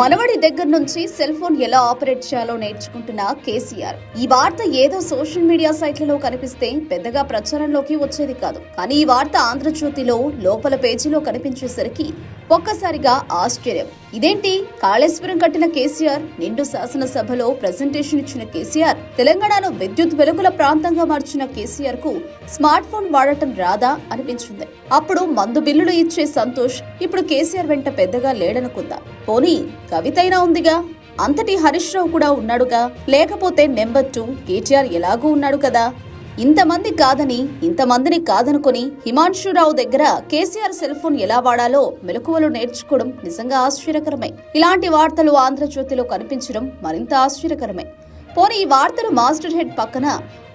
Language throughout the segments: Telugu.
మనవడి దగ్గర నుంచి సెల్ ఫోన్ ఎలా ఆపరేట్ చేయాలో నేర్చుకుంటున్న కేసీఆర్. ఈ వార్త ఏదో సోషల్ మీడియా సైట్లలో కనిపిస్తే పెద్దగా ప్రచారంలోకి వచ్చేది కాదు. కానీ ఈ వార్త ఆంధ్రజ్యోతిలో లోపల పేజీలో కనిపించేసరికి ఒక్కసారిగా ఆశ్చర్యం. ఇదేంటి? కాళేశ్వరం కట్టిన కేసీఆర్ నిండు శాసనసభలో ప్రెజెంటేషన్ ఇచ్చిన కేసీఆర్ తెలంగాణను విద్యుత్ వెలుగుల ప్రాంతంగా మార్చిన కేసీఆర్కు స్మార్ట్ ఫోన్ వాడటం రాదా అనిపించింది. అప్పుడు మందు బిల్లులు ఇచ్చే సంతోష్ ఇప్పుడు కేసీఆర్ వెంట పెద్దగా లేడనుకుందా. పోనీ కవితైనా ఉందిగా? అంతటి హరీష్ రావు కూడా ఉన్నాడుగా? లేకపోతే నెంబర్ టూ కేటీఆర్ ఎలాగూ ఉన్నాడు కదా? ఇంతమంది కాదని ఇంతమందిని కాదనుకొని హిమాంశురావు దగ్గర కేసీఆర్ సెల్ ఫోన్ ఎలా వాడాలో మెలకువలు నేర్చుకోవడం నిజంగా ఆశ్చర్యకరమే. ఇలాంటి వార్తలు ఆంధ్రజ్యోతిలో కనిపించడం మరింత ఆశ్చర్యకరమే. పోనీ ఈ వార్తలు మాస్టర్ హెడ్ పక్కన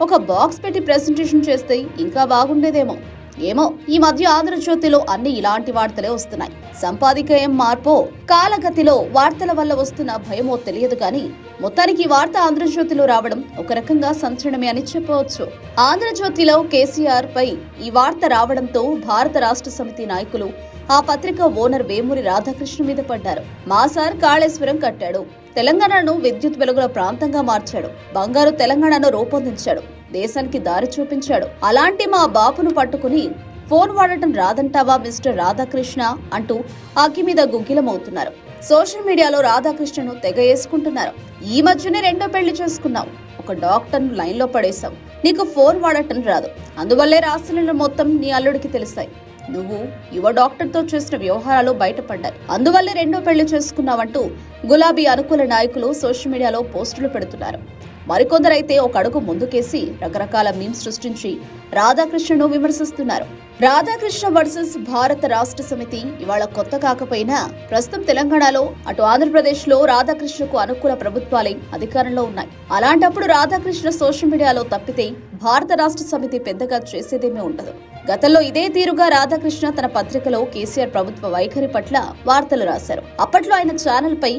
ఒక బాక్స్ పెట్టి ప్రెజెంటేషన్ చేస్తే ఇంకా బాగుండేదేమో. ఏమో ఈ మధ్య ఆంధ్రజ్యోతిలో అన్ని ఇలాంటి వార్తలే వస్తున్నాయి. సంపాదిక ఏం మార్పో? కాలగతిలో వార్తల వల్ల వస్తున్న భయమో తెలియదు కానీ మొత్తానికి వార్త ఆంధ్రజ్యోతిలో రావడం ఒక రకంగా సంచలనమే అని చెప్పవచ్చు. ఆంధ్రజ్యోతిలో కేసీఆర్ పై ఈ వార్త రావడంతో భారత రాష్ట్ర సమితి నాయకులు ఆ పత్రిక ఓనర్ వేమూరి రాధాకృష్ణ మీద పడ్డారు. మా సార్ కాళేశ్వరం కట్టాడు. తెలంగాణను విద్యుత్ వెలుగుల ప్రాంతంగా మార్చాడు. బంగారు తెలంగాణను రూపొందించాడు. దేశానికి దారి చూపించాడు. అలాంటి మా బాపును పట్టుకుని ఫోన్ వాడటం రాదంటావా మిస్టర్ రాధాకృష్ణ? అంటూ అగ్గి మీద గుగ్గిలమవుతున్నారు. సోషల్ మీడియాలో రాధాకృష్ణను తెగ వేసుకుంటున్నారు ఈ మధ్యనే రెండో పెళ్ళి చేసుకున్నావు. ఒక డాక్టర్ను లైన్లో పడేశావు. నీకు ఫోన్ వాడటం రాదు. అందువల్లే రాసిన మొత్తం నీ అల్లుడికి తెలిసాయి నువ్వు యువ డాక్టర్తో చేసిన వ్యవహారాలు బయటపడ్డాయి. అందువల్లే రెండో పెళ్ళి చేసుకున్నావంటూ గులాబీ అనుకూల నాయకులు సోషల్ మీడియాలో పోస్టులు పెడుతున్నారు. మరికొందరైతే ఒక అడుగు ముందుకేసి రకరకాల మీమ్స్ సృష్టించి రాధాకృష్ణను విమర్శిస్తున్నారు. రాధాకృష్ణ వర్సెస్ భారత రాష్ట్ర సమితి ఇవాళ కొత్త కాకపోయినా ప్రస్తుతం తెలంగాణలో అటు ఆంధ్రప్రదేశ్లో రాధాకృష్ణకు అనుకూల ప్రభుత్వాలే అధికారంలో ఉన్నాయి. అలాంటప్పుడు రాధాకృష్ణ సోషల్ మీడియాలో తప్పితే భారత రాష్ట్ర సమితి పెద్దగా చేసేదేమీ ఉండదు. గతంలో ఇదే తీరుగా రాధాకృష్ణ తన పత్రికలో కేసీఆర్ ప్రభుత్వ వైఖరి పట్ల వార్తలు రాశారు. అప్పట్లో ఆయన ఛానల్ పై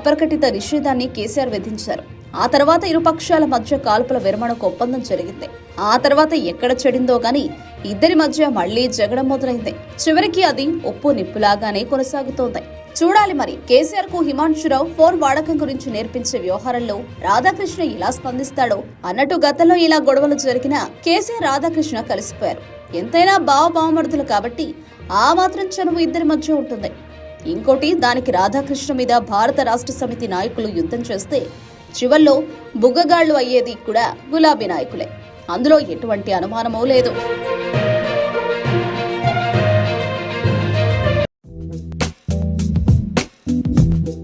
అపరకటిత నిషేధాన్ని కేసీఆర్ విధించారు. ఆ తర్వాత ఇరు పక్షాల మధ్య కాల్పుల విరమణకు ఒప్పందం జరిగింది. ఆ తర్వాత ఎక్కడ చెడిందో గాని ఇద్దరి మధ్య మళ్ళీ జగడం మొదలైంది. చివరికి అది ఉప్పు నిప్పులాగానే కొనసాగుతోంది. చూడాలి మరి కేసీఆర్కు హిమాంశురావు ఫోన్ వాడకం గురించి నేర్పించే వ్యవహారంలో రాధాకృష్ణ ఎలా స్పందిస్తాడో అన్నట్టు గతంలో ఇలా గొడవలు జరిగినా కేసీఆర్ రాధాకృష్ణ కలిసిపోయారు. ఎంతైనా బావ బావమరుదులు కాబట్టి ఆ మాత్రం చనువు ఇద్దరి మధ్య ఉంటుంది. ఇంకోటి దానికి రాధాకృష్ణ మీద భారత రాష్ట్ర సమితి నాయకులు యుద్ధం చేస్తే చివర్లో బుగ్గగాళ్ళు అయ్యేది కూడా గులాబీ నాయకులే. అందులో ఎటువంటి అనుమానమూ లేదు.